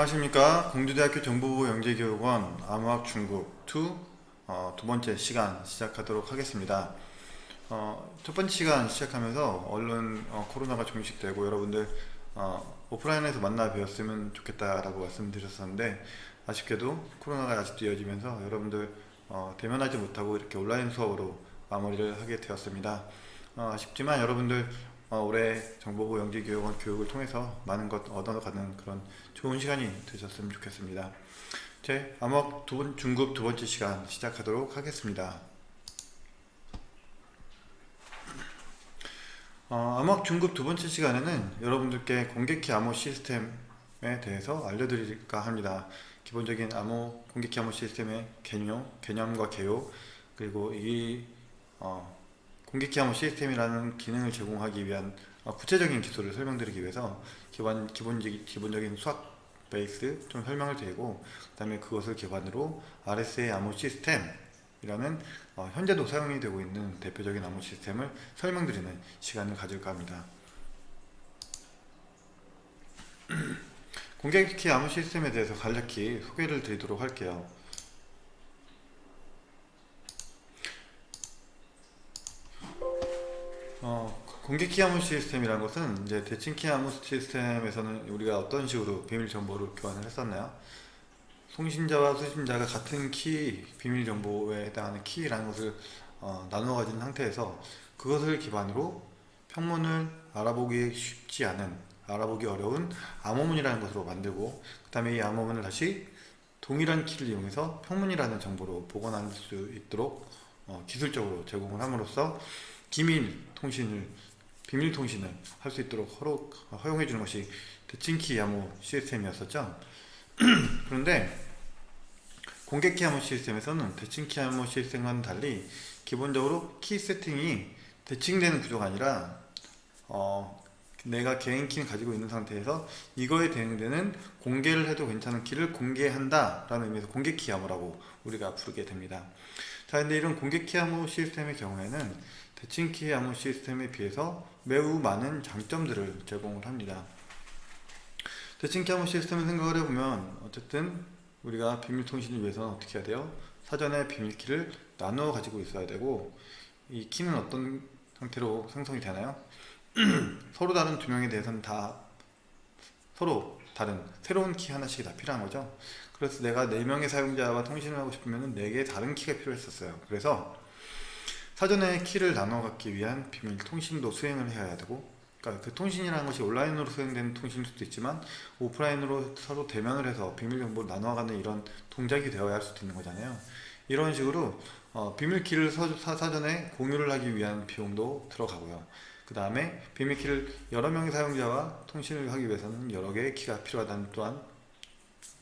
안녕하십니까 공주대학교 정보부 영재교육원 암호학 중급 2 어, 두 번째 시간 시작하도록 하겠습니다. 어, 첫 번째 시간 시작하면서 얼른 어, 코로나가 종식되고 여러분들 어, 오프라인에서 만나 뵈었으면 좋겠다라고 말씀드렸었는데 아쉽게도 코로나가 아직도 이어지면서 여러분들 어, 대면하지 못하고 이렇게 온라인 수업으로 마무리를 하게 되었습니다. 어, 아쉽지만 여러분들 어, 올해 정보부 영재교육원 교육을 통해서 많은 것 얻어가는 그런 좋은 시간이 되셨으면 좋겠습니다. 제 암흑 두 번, 중급 두 번째 시간 시작하도록 하겠습니다. 어, 암흑 중급 두 번째 시간에는 여러분들께 공개키 암호 시스템에 대해서 알려드릴까 합니다. 기본적인 암호 공개키 암호 시스템의 개념, 개념과 개요 그리고 이 어, 암호 시스템이라는 기능을 제공하기 위한 어, 구체적인 기술을 설명드리기 위해서 기본 기본적인 기본적인 수학 베이스 좀 설명을 드리고 그 다음에 그것을 기반으로 RSA 암호 시스템이라는 어, 현재도 사용이 되고 있는 대표적인 암호 시스템을 설명드리는 시간을 가질까 합니다. 공개키 암호 시스템에 대해서 간략히 소개를 드리도록 할게요. 어, 공개키 암호 시스템이라는 것은 이제 대칭키 암호 시스템에서는 우리가 어떤 식으로 비밀 정보를 교환을 했었나요? 송신자와 수신자가 같은 키 비밀 정보에 해당하는 키라는 것을 어, 나누어 가진 상태에서 그것을 기반으로 평문을 알아보기 쉽지 않은 알아보기 어려운 암호문이라는 것으로 만들고 그 다음에 이 암호문을 다시 동일한 키를 이용해서 평문이라는 정보로 복원할 수 있도록 어, 기술적으로 제공을 함으로써 기밀 통신을 비밀 통신을 할 수 있도록 허록 허용해 주는 것이 대칭키 암호 시스템이었었죠. 그런데 공개키 암호 시스템에서는 대칭키 암호 시스템과는 달리 기본적으로 키 세팅이 대칭되는 구조가 아니라 어, 내가 개인 키를 가지고 있는 상태에서 이거에 대응되는 공개를 해도 괜찮은 키를 공개한다라는 의미에서 공개키 암호라고 우리가 부르게 됩니다. 자, 근데 이런 공개키 암호 시스템의 경우에는 대칭키 암호 시스템에 비해서 매우 많은 장점들을 제공을 합니다. 대칭키 암호 시스템을 생각을 해보면 어쨌든 우리가 비밀 통신을 위해서는 어떻게 해야 돼요? 사전에 비밀키를 나누어 가지고 있어야 되고 이 키는 어떤 형태로 생성이 되나요? 서로 다른 두 명에 대해서는 다 서로 다른 새로운 키 하나씩이 다 필요한 거죠. 그래서 내가 네 명의 사용자와 통신을 하고 싶으면 네 개의 다른 키가 필요했었어요. 그래서 사전에 키를 나눠 갖기 위한 비밀 통신도 수행을 해야 되고 그러니까 그 통신이라는 것이 온라인으로 수행되는 통신일 수도 있지만 오프라인으로 서로 대면을 해서 비밀 정보를 나눠가는 이런 동작이 되어야 할 수도 있는 거잖아요. 이런 식으로 어, 비밀키를 서, 사, 사전에 공유를 하기 위한 비용도 들어가고요. 그 다음에 비밀키를 여러 명의 사용자와 통신을 하기 위해서는 여러 개의 키가 필요하다는 또한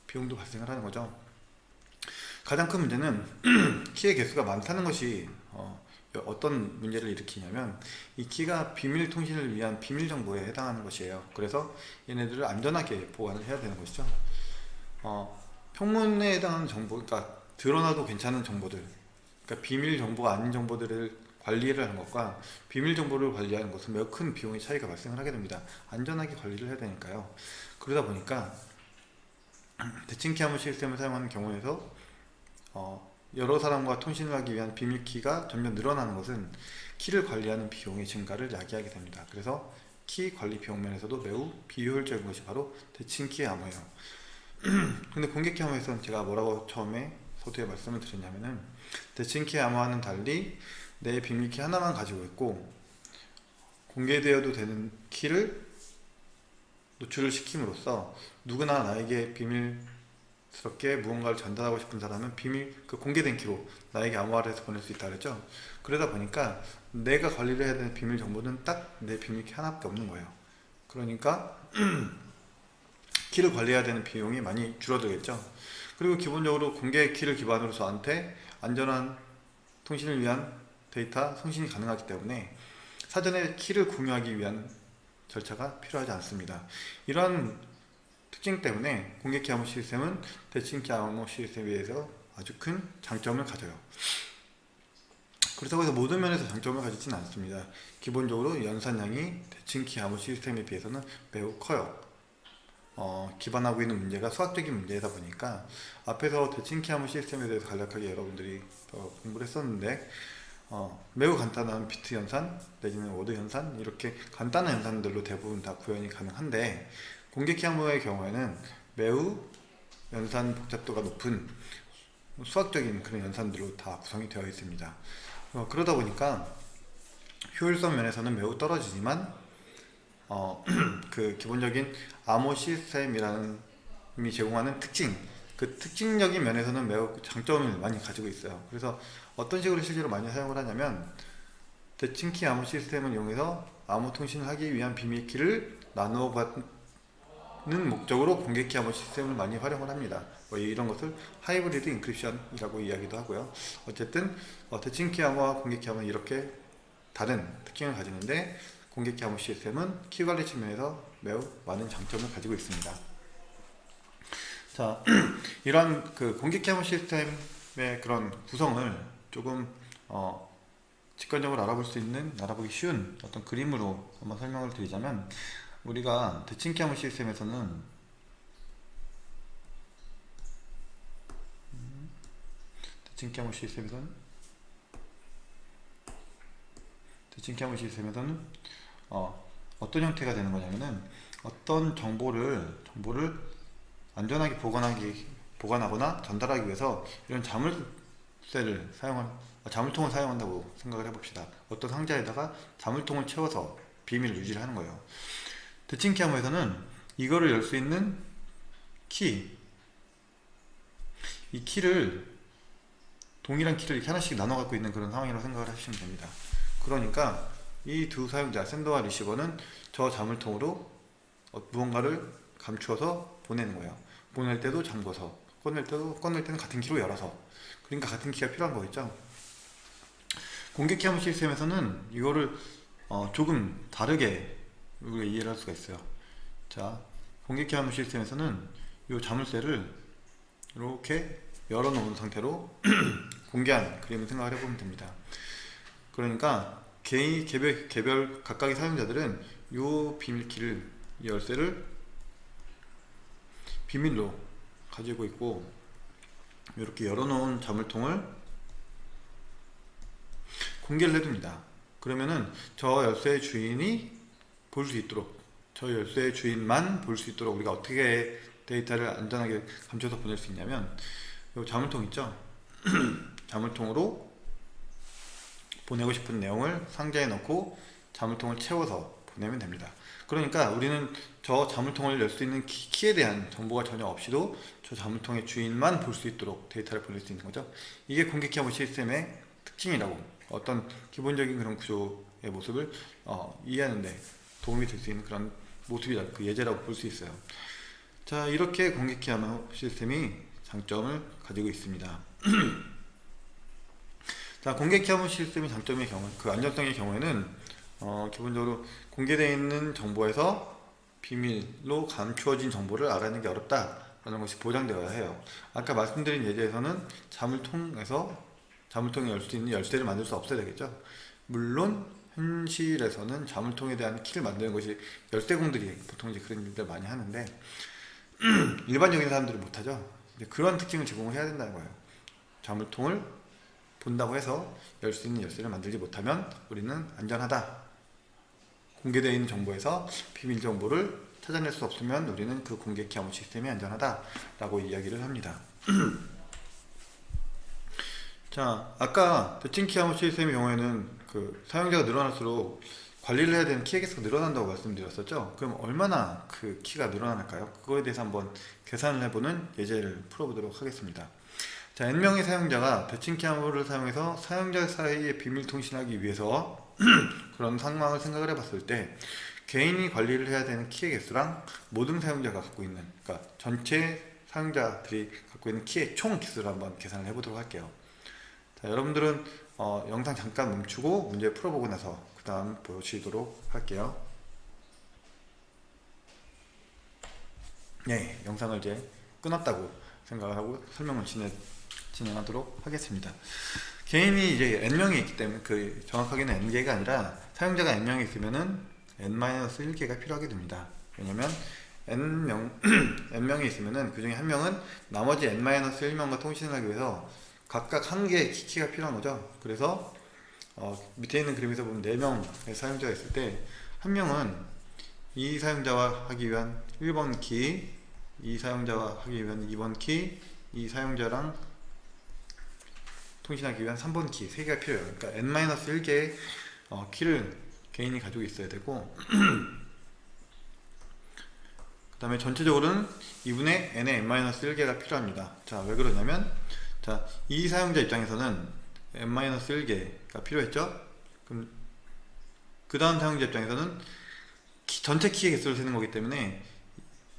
비용도 발생을 하는 거죠. 가장 큰 문제는 키의 개수가 많다는 것이 어, 어떤 문제를 일으키냐면 이 키가 비밀 통신을 위한 비밀 정보에 해당하는 것이에요. 그래서 얘네들을 안전하게 보관을 해야 되는 것이죠. 어, 평문에 해당하는 정보, 그러니까 드러나도 괜찮은 정보들, 그러니까 비밀 정보가 아닌 정보들을 관리를 하는 것과 비밀 정보를 관리하는 것은 매우 큰 비용의 차이가 발생을 하게 됩니다. 안전하게 관리를 해야 되니까요. 그러다 보니까 대칭키 암호 시스템을 사용하는 경우에서 어, 여러 사람과 통신을 하기 위한 비밀키가 점점 늘어나는 것은 키를 관리하는 비용의 증가를 야기하게 됩니다. 그래서 키 관리 비용 면에서도 매우 비효율적인 것이 바로 대칭키 암호예요. 근데 공개키 암호에서는 제가 뭐라고 처음에 서두에 말씀을 드렸냐면은 대칭키 암호와는 달리 내 비밀키 하나만 가지고 있고 공개되어도 되는 키를 노출을 시킴으로써 누구나 나에게 비밀 스럽게 무언가를 전달하고 싶은 사람은 비밀 그 공개된 키로 나에게 암호화를 해서 보낼 수 있다 그랬죠. 그러다 보니까 내가 관리를 해야 되는 비밀 정보는 딱 내 비밀 키 하나밖에 없는 거예요. 그러니까 키를 관리해야 되는 비용이 많이 줄어들겠죠. 그리고 기본적으로 공개 키를 기반으로 저한테 안전한 통신을 위한 데이터 송신이 가능하기 때문에 사전에 키를 공유하기 위한 절차가 필요하지 않습니다. 이러한 특징 때문에 공개키 암호 시스템은 대칭키 암호 시스템에 비해서 아주 큰 장점을 가져요. 그렇다고 해서 모든 면에서 장점을 가지지는 않습니다. 기본적으로 연산량이 대칭키 암호 시스템에 비해서는 매우 커요. 어, 기반하고 있는 문제가 수학적인 문제이다 보니까 앞에서 대칭키하무 시스템에 대해서 간략하게 여러분들이 어, 공부를 했었는데 어, 매우 간단한 비트 연산 내지는 워드 연산 이렇게 간단한 연산들로 대부분 다 구현이 가능한데 공개키 항목의 경우에는 매우 연산 복잡도가 높은 수학적인 그런 연산들로 다 구성이 되어 있습니다. 어, 그러다 보니까 효율성 면에서는 매우 떨어지지만 어, 그 기본적인 암호 시스템이라는 이 제공하는 특징 그 특징적인 면에서는 매우 장점을 많이 가지고 있어요. 그래서 어떤 식으로 실제로 많이 사용을 하냐면 대칭키 암호 시스템을 이용해서 암호 통신을 하기 위한 비밀키를 나누어 받 는 목적으로 공개키 암호 시스템을 많이 활용을 합니다. 뭐 이런 것을 하이브리드 인크립션이라고 이야기도 하고요. 어쨌든 어, 대칭키 암호와 공개키 암호는 이렇게 다른 특징을 가지는데 공개키 암호 시스템은 키 관리 측면에서 매우 많은 장점을 가지고 있습니다. 자, 이런 그 공개키 암호 시스템의 그런 구성을 조금 어, 직관적으로 알아볼 수 있는 알아보기 쉬운 어떤 그림으로 한번 설명을 드리자면 우리가 대칭키 암호 시스템에서는 음, 대칭키 암호 시스템에서는 대칭키 암호 시스템에서는 어, 어떤 형태가 되는 거냐면은 어떤 정보를 정보를 안전하게 보관하기 보관하거나 전달하기 위해서 이런 자물쇠를 사용한 아, 자물통을 사용한다고 생각을 해봅시다. 어떤 상자에다가 자물통을 채워서 비밀을 유지를 하는 거예요. 대칭키 암호에서는 이거를 열 수 있는 키, 이 키를 동일한 키를 이렇게 하나씩 나눠 갖고 있는 그런 상황이라고 생각을 하시면 됩니다. 그러니까 이 두 사용자 샌더와 리시버는 저 자물통으로 어, 무언가를 감추어서 보내는 거예요. 보낼 때도 잠궈서 꺼낼 때도 꺼낼 때는 같은 키로 열어서 그러니까 같은 키가 필요한 거겠죠. 공개 키 함 시스템에서는 이거를 어, 조금 다르게 우리가 이해를 할 수가 있어요. 자, 공개키 함 시스템에서는 이 자물쇠를 이렇게 열어놓은 상태로 공개한 그림을 생각을 해보면 됩니다. 그러니까 개인 개별 개별 각각의 사용자들은 이 비밀키를 이 열쇠를 비밀로 가지고 있고 이렇게 열어놓은 자물통을 공개를 해둡니다. 그러면은 저 열쇠의 주인이 볼 수 있도록 저 열쇠의 주인만 볼 수 있도록 우리가 어떻게 데이터를 안전하게 감춰서 보낼 수 있냐면 이 자물통 있죠? 자물통으로 보내고 싶은 내용을 상자에 넣고 자물통을 채워서 보내면 됩니다. 그러니까 우리는 저 자물통을 열 수 있는 키, 에 대한 정보가 전혀 없이도 저 자물통의 주인만 볼 수 있도록 데이터를 보낼 수 있는 거죠. 이게 공개키 암호 시스템의 특징이라고 어떤 기본적인 그런 구조의 모습을 어, 이해하는데 도움이 될 수 있는 그런 모습이다 그 예제라고 볼 수 있어요. 자 이렇게 공개키 암호 시스템이 장점을 가지고 있습니다. 자 공개키 암호 시스템의 장점의 경우 그 안전성의 경우에는 어, 기본적으로 공개되어 있는 정보에서 비밀로 감추어진 정보를 알아내는 게 어렵다라는 것이 보장되어야 해요. 아까 말씀드린 예제에서는 자물통에서 자물통에 열수 있는 열쇠를 만들 수 없어야 되겠죠. 물론 현실에서는 자물통에 대한 키를 만드는 것이 열쇠공들이 보통 이제 그런 일들 많이 하는데 일반적인 사람들은 못하죠. 그런 특징을 제공을 해야 된다는 거예요. 자물통을 본다고 해서 열 수 있는 열쇠를 만들지 못하면 우리는 안전하다. 공개되어 있는 정보에서 비밀 정보를 찾아낼 수 없으면 우리는 그 공개 키 암호 시스템이 안전하다 라고 이야기를 합니다. 자, 아까 대칭키 암호 시스템의 경우에는 그 사용자가 늘어날수록 관리를 해야 되는 키의 개수가 늘어난다고 말씀드렸었죠. 그럼 얼마나 그 키가 늘어날까요? 그거에 대해서 한번 계산을 해보는 예제를 풀어보도록 하겠습니다. 자, n명의 사용자가 대칭키 암호를 사용해서 사용자 사이에 비밀 통신하기 위해서 그런 상황을 생각을 해봤을 때 개인이 관리를 해야 되는 키의 개수랑 모든 사용자가 갖고 있는 그러니까 전체 사용자들이 갖고 있는 키의 총 개수를 한번 계산을 해보도록 할게요. 자, 여러분들은 어, 영상 잠깐 멈추고 문제 풀어보고 나서 그 다음 보시도록 할게요. 네, 영상을 이제 끊었다고 생각을 하고 설명을 진행, 진행하도록 하겠습니다. 개인이 이제 n명이 있기 때문에 그 정확하게는 n개가 아니라 사용자가 n명이 있으면은 n-1개가 필요하게 됩니다. 왜냐면 n명 n명이 있으면은 그 중에 한 명은 나머지 n-1명과 통신을 하기 위해서 각각 한 개의 키가 필요한 거죠. 그래서 어, 밑에 있는 그림에서 보면 4명의 사용자가 있을 때 한 명은 이 사용자와 하기 위한 1번 키, 이 사용자와 하기 위한 2번 키, 이 사용자랑 통신하기 위한 3번 키, 3개가 필요해요. 그러니까 n-1개의 어, 키를 개인이 가지고 있어야 되고 그 다음에 전체적으로는 2분의 n의 n-1개가 필요합니다. 자, 왜 그러냐면 자, 이 사용자 입장에서는 n-1개가 필요했죠? 그 다음 사용자 입장에서는 키- 전체 키의 개수를 세는 거기 때문에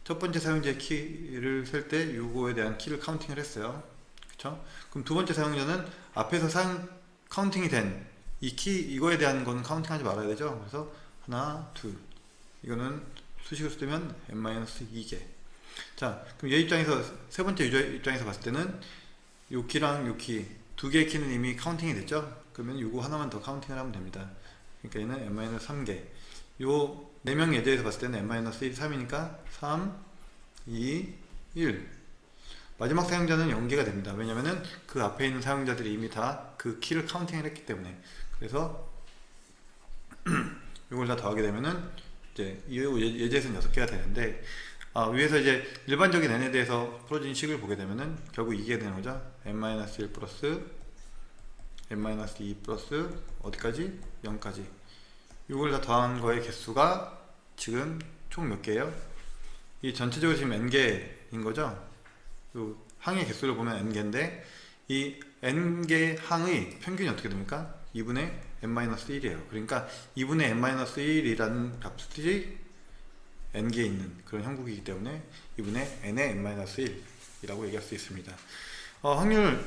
첫 번째 사용자의 키를 셀 때 요거에 대한 키를 카운팅을 했어요. 그쵸? 그럼 두 번째 사용자는 앞에서 사용 카운팅이 된 이 키 이거에 대한 거는 카운팅하지 말아야 되죠. 그래서 하나, 둘 이거는 수식을 쓰면 n-2개. 자, 그럼 얘 입장에서 세 번째 유저 입장에서 봤을 때는 요 키랑 요키 두 개의 키는 이미 카운팅이 됐죠. 그러면 요거 하나만 더 카운팅을 하면 됩니다. 그러니까 얘는 n-3개. 요네명 예제에서 봤을 때는 n-1, 3이니까 3, 2, 1. 마지막 사용자는 연계가 됩니다. 왜냐면은 그 앞에 있는 사용자들이 이미 다 그 키를 카운팅을 했기 때문에. 그래서 이걸 다 더하게 되면은 이제 이 예- 예제에서는 6개가 되는데 아, 위에서 이제 일반적인 n에 대해서 풀어진 식을 보게 되면은 결국 이게 되는 거죠. n-1 플러스 n-2 플러스 어디까지? 0까지. 이걸 다 더한 거의 개수가 지금 총 몇 개예요? 이 전체적으로 지금 n개인 거죠? 요 항의 개수를 보면 n개인데 이 n개 항의 평균이 어떻게 됩니까? 2분의 n-1이에요. 그러니까 2분의 n-1이라는 값이 n개에 있는 그런 형국이기 때문에 2분의 n의 n-1이라고 얘기할 수 있습니다. 어, 확률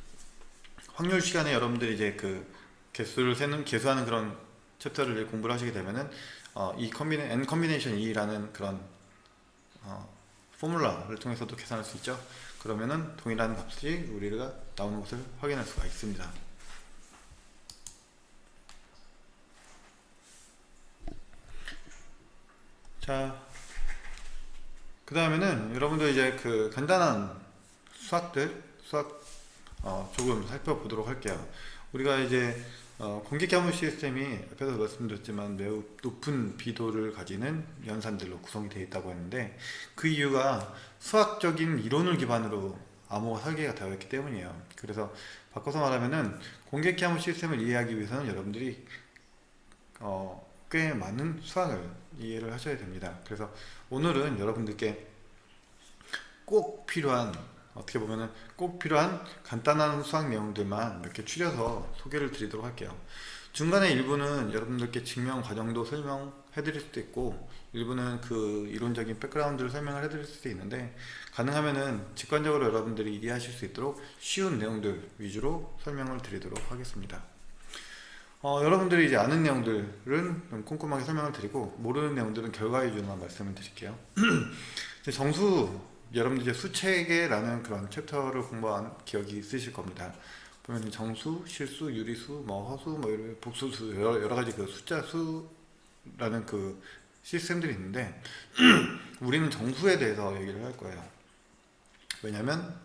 확률 시간에 여러분들이 이제 그 개수를 세는 개수하는 그런 챕터를 공부를 하시게 되면은 어, 이 컨비네 n 컨비네이션 2라는 그런 어, 포뮬라를 통해서도 계산할 수 있죠. 그러면은 동일한 값이 우리가 나오는 것을 확인할 수가 있습니다. 자, 그 다음에는 여러분들 이제 그 간단한 수학들, 수학 어, 조금 살펴보도록 할게요. 우리가 이제 어, 공기 화물 시스템이 앞에서 말씀드렸지만 매우 높은 비도를 가지는 연산들로 구성이 되어 있다고 했는데 그 이유가 수학적인 이론을 기반으로 암호가 설계가 되어 있기 때문이에요. 그래서 바꿔서 말하면은 공기 화물 시스템을 이해하기 위해서는 여러분들이 어, 꽤 많은 수학을 이해를 하셔야 됩니다. 그래서 오늘은 여러분들께 꼭 필요한 어떻게 보면은 꼭 필요한 간단한 수학 내용들만 몇개 추려서 소개를 드리도록 할게요. 중간에 일부는 여러분들께 증명 과정도 설명해 드릴 수도 있고 일부는 그 이론적인 백그라운드를 설명을 해 드릴 수도 있는데 가능하면은 직관적으로 여러분들이 이해하실 수 있도록 쉬운 내용들 위주로 설명을 드리도록 하겠습니다. 어, 여러분들이 이제 아는 내용들은 좀 꼼꼼하게 설명을 드리고 모르는 내용들은 결과 위주로만 말씀을 드릴게요. 정수 여러분들 이제 수체계라는 그런 챕터를 공부한 기억이 있으실 겁니다. 보면 정수, 실수, 유리수, 뭐 허수, 뭐 이런 복수수 여러, 여러 가지 그 숫자 수라는 그 시스템들이 있는데 우리는 정수에 대해서 얘기를 할 거예요. 왜냐하면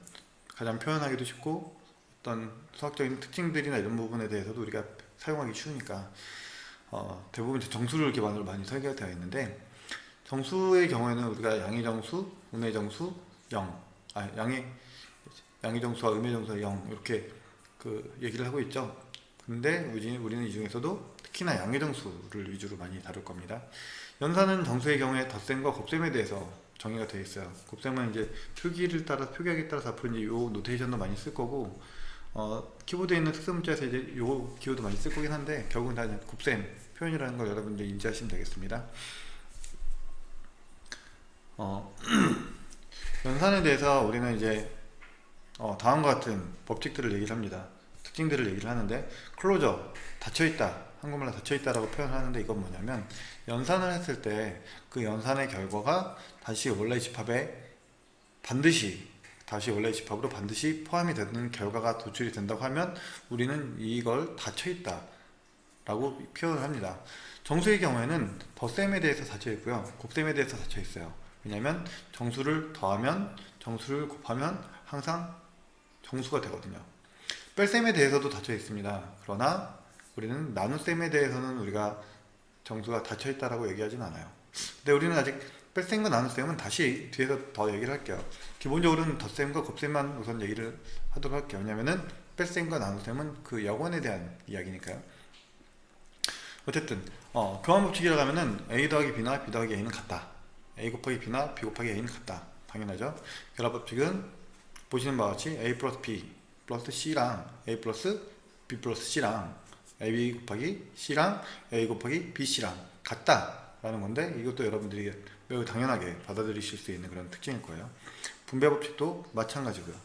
가장 표현하기도 쉽고 어떤 수학적인 특징들이나 이런 부분에 대해서도 우리가 사용하기 쉬우니까 어, 대부분 정수를 기반으로 많이 설계가 되어 있는데 정수의 경우에는 우리가 양의 정수, 음의 정수, 0. 아, 양의 양의 정수와 음의 정수가 0 이렇게 그 얘기를 하고 있죠. 근데 우리, 우리는 이 중에서도 특히나 양의 정수를 위주로 많이 다룰 겁니다. 연산은 정수의 경우에 덧셈과 곱셈에 대해서 정의가 되어 있어요. 곱셈은 이제 표기를 따라 표기하기에 따라서 앞으로 요 노테이션도 많이 쓸 거고 어, 키보드에 있는 특수 문자에서 이제 요 기호도 많이 쓸 거긴 한데 결국은 다 이제 곱셈 표현이라는 걸 여러분들 인지하시면 되겠습니다. 어, 연산에 대해서 우리는 이제 어, 다음과 같은 법칙들을 얘기를 합니다. 특징들을 얘기를 하는데 클로저 닫혀 있다 한국말로 닫혀 있다라고 표현하는데 이건 뭐냐면 연산을 했을 때 그 연산의 결과가 다시 원래 집합에 반드시 다시 원래 집합으로 반드시 포함이 되는 결과가 도출이 된다고 하면 우리는 이걸 닫혀 있다 라고 표현을 합니다. 정수의 경우에는 덧셈에 대해서 닫혀 있고요, 곱셈에 대해서 닫혀 있어요. 왜냐면 정수를 더하면 정수를 곱하면 항상 정수가 되거든요. 뺄셈에 대해서도 닫혀 있습니다. 그러나 우리는 나눗셈에 대해서는 우리가 정수가 닫혀 있다라고 얘기하진 않아요. 근데 우리는 아직 뺄셈과 나눗셈은 다시 뒤에서 더 얘기를 할게요. 기본적으로는 덧셈과 곱셈만 우선 얘기를 하도록 할게요. 왜냐면은 뺄셈과 나눗셈은 그 역원에 대한 이야기니까요. 어쨌든 어, 교환 법칙이라고 하면은 a 더하기 b나 b 더하기 a는 같다. a 곱하기 b나 b 곱하기 a는 같다. 당연하죠. 결합 법칙은 보시는 바와 같이 a 플러스 b 플러스 c랑 a 플러스 b 플러스 c랑 ab 곱하기 c랑 a 곱하기 bc랑 같다라는 건데 이것도 여러분들이 매우 당연하게 받아들이실 수 있는 그런 특징일 거예요. 분배 법칙도 마찬가지고요.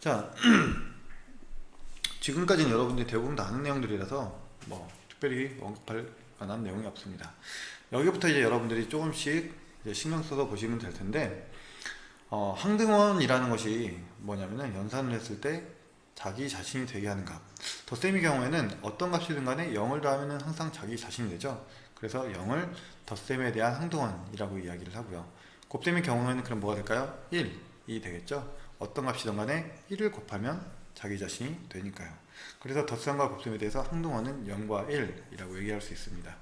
자, 지금까지는 여러분들이 대부분 다 아는 내용들이라서 뭐 특별히 언급할 만한 내용이 없습니다. 여기부터 이제 여러분들이 조금씩 이제 신경 써서 보시면 될 텐데 어, 항등원이라는 것이 뭐냐면은 연산을 했을 때 자기 자신이 되게 하는 값. 덧셈의 경우에는 어떤 값이든 간에 0을 더하면은 항상 자기 자신이 되죠. 그래서 0을 덧셈에 대한 항등원이라고 이야기를 하고요. 곱셈의 경우에는 그럼 뭐가 될까요? 1이 되겠죠. 어떤 값이든 간에 1을 곱하면 자기 자신이 되니까요. 그래서 덧셈과 곱셈에 대해서 항등원은 0과 1이라고 얘기할 수 있습니다.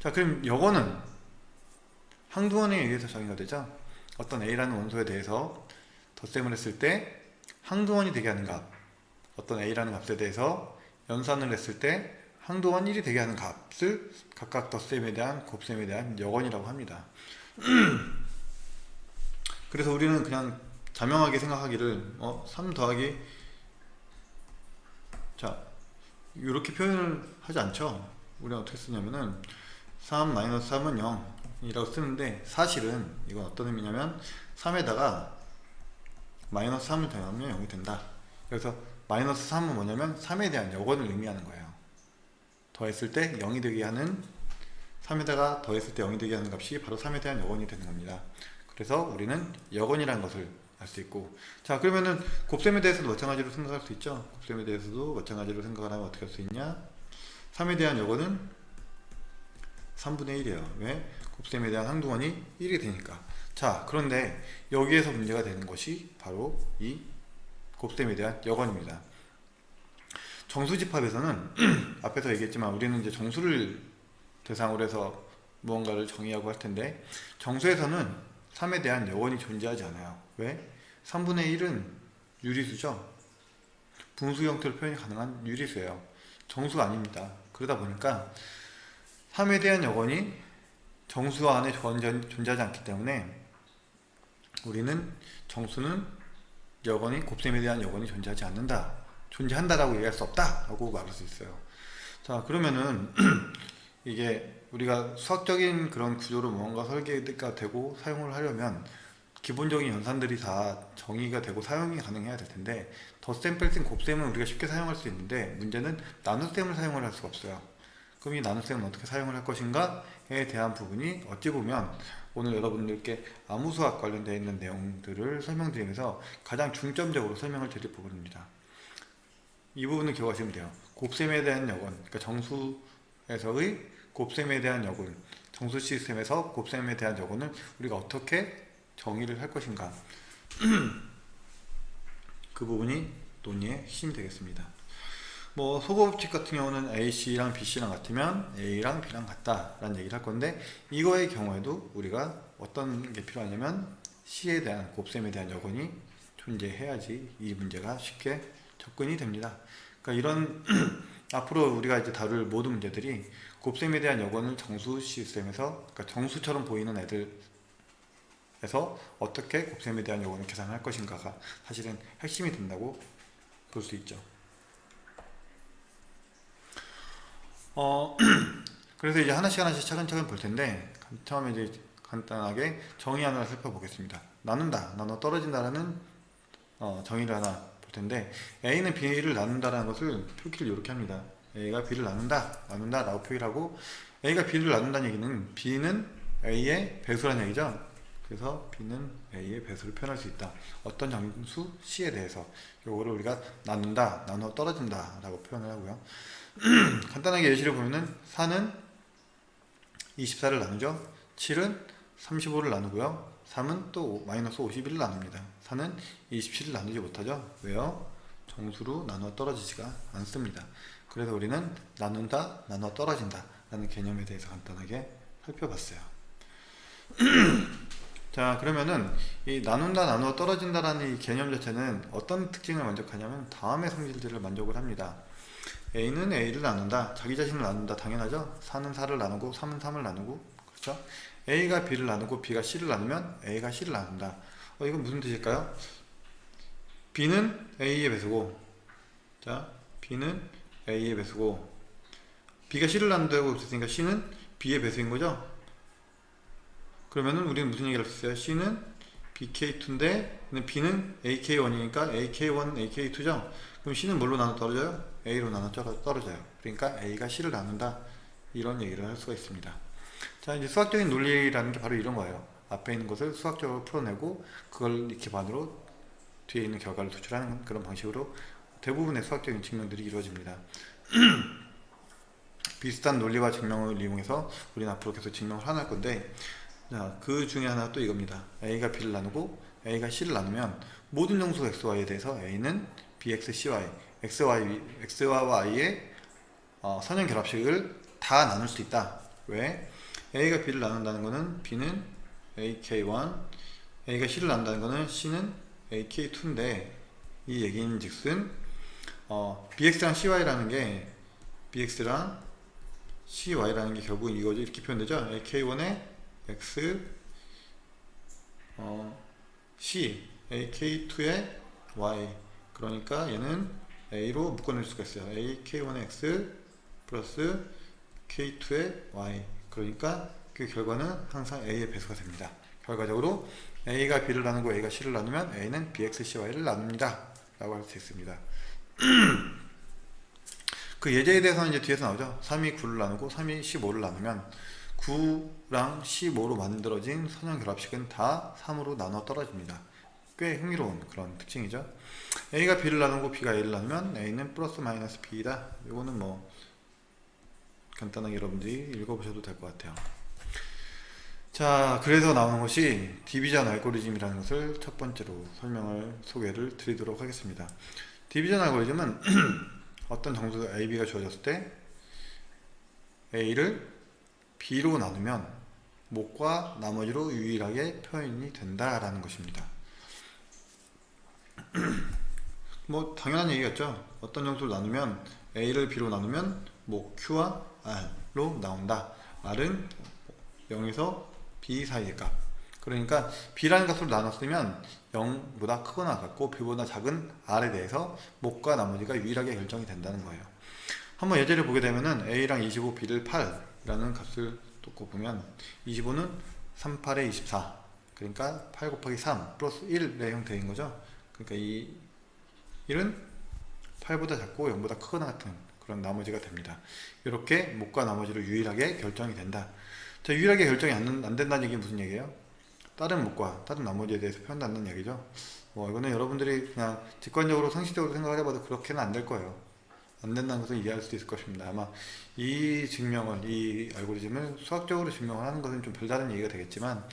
자, 그럼 요거는 항등원에 의해서 정의가 되죠. 어떤 A라는 원소에 대해서 덧셈을 했을 때 항등원이 되게 하는 값, 어떤 A라는 값에 대해서 연산을 했을 때 항등원 1이 되게 하는 값을 각각 덧셈에 대한 곱셈에 대한 여건이라고 합니다. 그래서 우리는 그냥 자명하게 생각하기를 어, 3 더하기 자 이렇게 표현을 하지 않죠. 우리가 어떻게 쓰냐면은 3 마이너스 3은 0이라고 쓰는데 사실은 이건 어떤 의미냐면 3에다가 마이너스 3을 더하면 0이 된다. 그래서 마이너스 3은 뭐냐면 3에 대한 여건을 의미하는 거예요. 더했을 때 0이 되게 하는 3에다가 더했을 때 0이 되게 하는 값이 바로 3에 대한 여건이 되는 겁니다. 그래서 우리는 여건이라는 것을 알 수 있고 자 그러면은 곱셈에 대해서도 마찬가지로 생각할 수 있죠. 곱셈에 대해서도 마찬가지로 생각을 하면 어떻게 할 수 있냐 3에 대한 여건은 3분의 1이에요. 왜? 곱셈에 대한 항등원이 1이 되니까. 자, 그런데 여기에서 문제가 되는 것이 바로 이 곱셈에 대한 여건입니다. 정수집합에서는 앞에서 얘기했지만 우리는 이제 정수를 대상으로 해서 무언가를 정의하고 할 텐데 정수에서는 3에 대한 여건이 존재하지 않아요. 왜? 3분의 1은 유리수죠. 분수 형태로 표현이 가능한 유리수예요. 정수가 아닙니다. 그러다 보니까 3에 대한 여건이 정수 안에 존재- 존재하지 않기 때문에 우리는 정수는 여건이 곱셈에 대한 여건이 존재하지 않는다. 존재한다라고 얘기할 수 없다라고 말할 수 있어요. 자, 그러면은 이게 우리가 수학적인 그런 구조로 무언가 설계가 되고 사용을 하려면 기본적인 연산들이 다 정의가 되고 사용이 가능해야 될 텐데 덧셈, 뺄셈, 곱셈은 우리가 쉽게 사용할 수 있는데 문제는 나눗셈을 사용을 할 수가 없어요. 그럼 이 나눗셈은 어떻게 사용을 할 것인가에 대한 부분이 어찌 보면 오늘 여러분들께 암호수학 관련되어 있는 내용들을 설명드리면서 가장 중점적으로 설명을 드릴 부분입니다. 이 부분을 기억하시면 돼요. 곱셈에 대한 여건, 그러니까 정수에서의 곱셈에 대한 여건, 정수 시스템에서 곱셈에 대한 여건을 우리가 어떻게 정의를 할 것인가. 그 부분이 논의의 핵심이 되겠습니다. 뭐 소거법칙 같은 경우는 AC랑 BC랑 같으면 A랑 B랑 같다라는 얘기를 할 건데 이거의 경우에도 우리가 어떤 게 필요하냐면 C에 대한 곱셈에 대한 여건이 존재해야지 이 문제가 쉽게 접근이 됩니다. 그러니까 이런 앞으로 우리가 이제 다룰 모든 문제들이 곱셈에 대한 여건을 정수 시스템에서 그러니까 정수처럼 보이는 애들에서 어떻게 곱셈에 대한 여건을 계산할 것인가가 사실은 핵심이 된다고 볼 수 있죠. 어, 그래서 이제 하나씩 하나씩 차근차근 볼 텐데 처음에 이제 간단하게 정의 하나 살펴보겠습니다. 나눈다, 나눠 떨어진다라는 어, 정의를 하나 볼 텐데 A는 B를 나눈다라는 것을 표기를 이렇게 합니다. A가 B를 나눈다, 나눈다 라고 표기를 하고 A가 B를 나눈다는 얘기는 B는 A의 배수라는 얘기죠. 그래서 B는 A의 배수를 표현할 수 있다. 어떤 정수 C에 대해서 요거를 우리가 나눈다, 나눠 떨어진다 라고 표현을 하고요. 간단하게 예시를 보면은 4는 24를 나누죠. 7은 35를 나누고요. 3은 또 마이너스 51을 나눕니다. 4는 27을 나누지 못하죠. 왜요? 정수로 나누어 떨어지지가 않습니다. 그래서 우리는 나눈다, 나누어 떨어진다 라는 개념에 대해서 간단하게 살펴봤어요. 자 그러면은 이 나눈다 나누어 떨어진다라는 이 개념 자체는 어떤 특징을 만족하냐면 다음의 성질들을 만족을 합니다. A는 A를 나눈다. 자기 자신을 나눈다. 당연하죠. 4는 4를 나누고 3은 3을 나누고 그렇죠. A가 B를 나누고 B가 C를 나누면 A가 C를 나눈다. 어, 이건 무슨 뜻일까요? B는 A의 배수고 자 B는 A의 배수고 B가 C를 나눈다고 했으니까 C는 B의 배수인 거죠. 그러면은 우리는 무슨 얘기를 할 수 있어요? C는 BK2인데 B는 AK1이니까 AK1, AK2죠? 그럼 C는 뭘로 나눠 떨어져요? A로 나눠 떨어- 떨어져요. 그러니까 A가 C를 나눈다. 이런 얘기를 할 수가 있습니다. 자, 이제 수학적인 논리라는 게 바로 이런 거예요. 앞에 있는 것을 수학적으로 풀어내고 그걸 기반으로 뒤에 있는 결과를 도출하는 그런 방식으로 대부분의 수학적인 증명들이 이루어집니다. 비슷한 논리와 증명을 이용해서 우리는 앞으로 계속 증명을 하나 할 건데 자, 그 중에 하나 또 이겁니다. A가 B를 나누고 A가 C를 나누면 모든 정수 XY에 대해서 A는 BX, CY, XY, X와 Y의 어, 선형 결합식을 다 나눌 수 있다. 왜? A가 B를 나눈다는 것은 B는 AK1, A가 C를 나눈다는 것은 C는 AK2인데 이 얘기인 즉슨 어, BX랑 CY라는 게 BX랑 CY라는 게 결국 이거죠. 이렇게 표현되죠. AK1의 X 어, C AK2의 Y 그러니까 얘는 A로 묶어낼 수가 있어요. AK1의 X 플러스 K2의 Y 그러니까 그 결과는 항상 A의 배수가 됩니다. 결과적으로 A가 B를 나누고 A가 C를 나누면 A는 BX, CY를 나눕니다. 라고 할 수 있습니다. 그 예제에 대해서는 이제 뒤에서 나오죠. 3이 9를 나누고 3이 15를 나누면 9랑 15로 만들어진 선형 결합식은 다 3으로 나눠 떨어집니다. 꽤 흥미로운 그런 특징이죠. A가 B를 나누고 B가 A를 나누면 A는 플러스 마이너스 B이다. 이거는 뭐 간단하게 여러분들이 읽어보셔도 될 것 같아요. 자, 그래서 나오는 것이 디비전 알고리즘이라는 것을 첫 번째로 설명을 소개를 드리도록 하겠습니다. 디비전 알고리즘은 어떤 정수 A, B가 주어졌을 때 A를 B로 나누면 목과 나머지로 유일하게 표현이 된다라는 것입니다. 뭐 당연한 얘기겠죠. 어떤 정수를 나누면 A를 B로 나누면 목 Q와 R로 나온다. R은 0에서 B 사이의 값. 그러니까 B라는 값으로 나눴으면 0보다 크거나 같고 B보다 작은 R에 대해서 목과 나머지가 유일하게 결정이 된다는 거예요. 한번 예제를 보게 되면은 A랑 25, B를 8이라는 값을 놓고 보면 25는 38에 24 그러니까 8 곱하기 3 플러스 1의 형태인 거죠. 그러니까 이 1은 8보다 작고 0보다 크거나 같은 그런 나머지가 됩니다. 이렇게 목과 나머지로 유일하게 결정이 된다. 자, 유일하게 결정이 안, 안 된다는 얘기는 무슨 얘기예요? 다른 목과 다른 나머지에 대해서 표현한다는 얘기죠. 뭐 이거는 여러분들이 그냥 직관적으로 상식적으로 생각을 해봐도 그렇게는 안 될 거예요. 안 된다는 것을 이해할 수 있을 것입니다. 아마 이 증명을 이 알고리즘을 수학적으로 증명을 하는 것은 좀 별다른 얘기가 되겠지만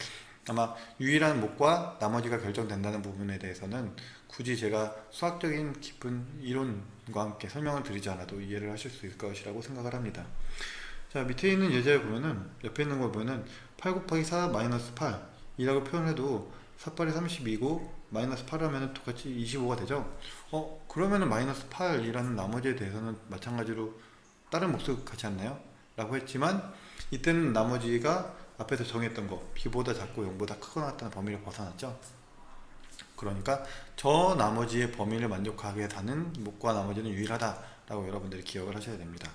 아마 유일한 목과 나머지가 결정된다는 부분에 대해서는 굳이 제가 수학적인 깊은 이론 과 함께 설명을 드리지 않아도 이해를 하실 수 있을 것이라고 생각을 합니다. 자 밑에 있는 예제를 보면은 옆에 있는 걸 보면은 8 곱하기 4 마이너스 8 이라고 표현해도 4팔이 32고 마이너스 8 하면 똑같이 25가 되죠 어 그러면은 마이너스 8이라는 나머지에 대해서는 마찬가지로 다른 몫을 같지 않나요? 라고 했지만 이때는 나머지가 앞에서 정했던 거 B보다 작고 0보다 크거나 같다는 범위를 벗어났죠 그러니까 저 나머지의 범위를 만족하게 다는 목과 나머지는 유일하다라고 여러분들이 기억을 하셔야 됩니다.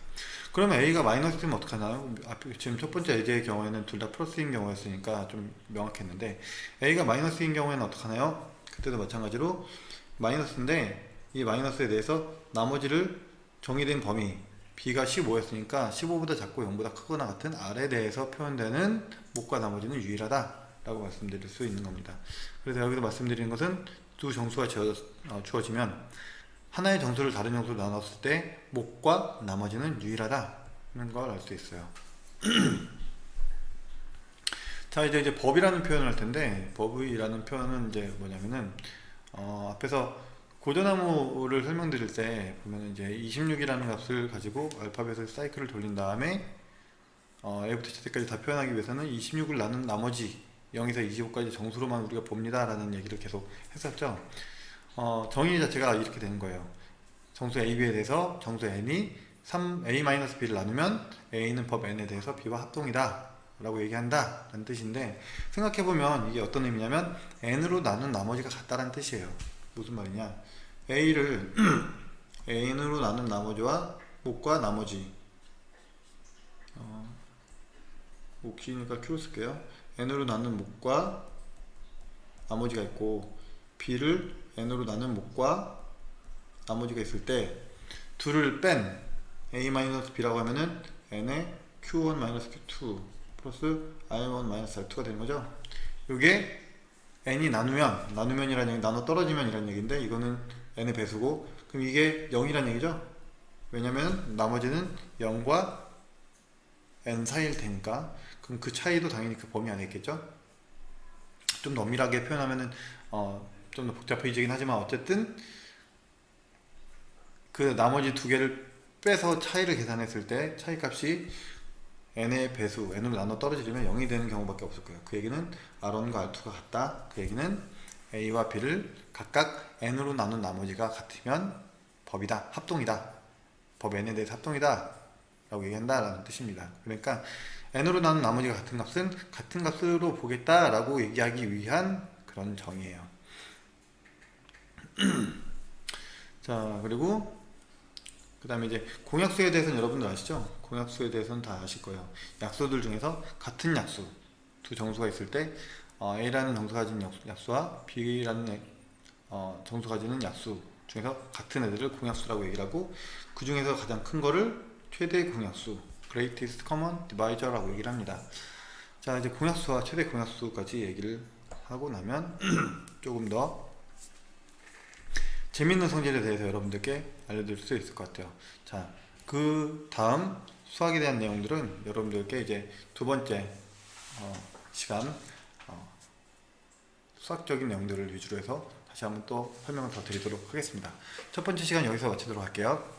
그러면 A가 마이너스면 어떡하나요? 앞에 지금 첫 번째 예제의 경우에는 둘 다 플러스인 경우였으니까 좀 명확했는데 A가 마이너스인 경우에는 어떡하나요? 그때도 마찬가지로 마이너스인데 이 마이너스에 대해서 나머지를 정의된 범위 B가 15였으니까 15보다 작고 0보다 크거나 같은 R에 대해서 표현되는 목과 나머지는 유일하다 라고 말씀드릴 수 있는 겁니다. 그래서 여기서 말씀드리는 것은 두 정수가 어, 주어지면 하나의 정수를 다른 정수로 나눴을 때 목과 나머지는 유일하다는 걸 알 수 있어요. 자 이제 이제 법이라는 표현을 할 텐데 법이라는 표현은 이제 뭐냐면은 어, 앞에서 고전나무를 설명드릴 때 보면 이제 26이라는 값을 가지고 알파벳을 사이클을 돌린 다음에 어, A부터 Z까지 다 표현하기 위해서는 26을 나눈 나머지 0에서 25까지 정수로만 우리가 봅니다 라는 얘기를 계속 했었죠. 어, 정의 자체가 이렇게 되는 거예요. 정수 AB에 대해서 정수 N이 3A-B를 나누면 A는 법 N에 대해서 B와 합동이다 라고 얘기한다 라는 뜻인데 생각해보면 이게 어떤 의미냐면 N으로 나눈 나머지가 같다라는 뜻이에요. 무슨 말이냐? A를 N으로 나눈 나머지와 목과 나머지. 어, 목이니까 Q로 쓸게요 N으로 나눈 목과 나머지가 있고 B를 N으로 나눈 목과 나머지가 있을 때 둘을 뺀 A-B라고 하면은 N의 Q1-Q2 플러스 I1-R2가 되는 거죠? 이게 N이 나누면 나누면이라는 얘기 나눠 떨어지면 이라는 얘기인데 이거는 N의 배수고 그럼 이게 0이라는 얘기죠? 왜냐면 나머지는 0과 N 사이일 테니까 그럼 그 차이도 당연히 그 범위 안에 있겠죠? 좀더 엄밀하게 표현하면은 어, 좀 더 복잡해지긴 하지만 어쨌든 그 나머지 두 개를 빼서 차이를 계산했을 때 차이 값이 n의 배수 n으로 나눠 떨어지면 0이 되는 경우밖에 없을 거예요. 그 얘기는 r1과 r2가 같다. 그 얘기는 a와 b를 각각 n으로 나눈 나머지가 같으면 법이다. 합동이다. 법 n에 대해서 합동이다. 라고 얘기한다 라는 뜻입니다. 그러니까 n으로 나눈 나머지가 같은 값은 같은 값으로 보겠다 라고 얘기하기 위한 그런 정의예요 자 그리고 그 다음에 이제 공약수에 대해서는 여러분들 아시죠? 공약수에 대해서는 다 아실 거예요. 약수들 중에서 같은 약수 두 정수가 있을 때 어, A라는 정수가 가진 약수, 약수 와 B라는 애- 어, 정수가 가지는 약수 중에서 같은 애들을 공약수라고 얘기를 하고 그 중에서 가장 큰 거를 최대 공약수 Greatest Common Divisor라고 얘기를 합니다. 자 이제 공약수와 최대 공약수까지 얘기를 하고 나면 조금 더 재밌는 성질에 대해서 여러분들께 알려드릴 수 있을 것 같아요. 자, 그 다음 수학에 대한 내용들은 여러분들께 이제 두 번째 어, 시간 어, 수학적인 내용들을 위주로 해서 다시 한번 또 설명을 더 드리도록 하겠습니다. 첫 번째 시간 여기서 마치도록 할게요.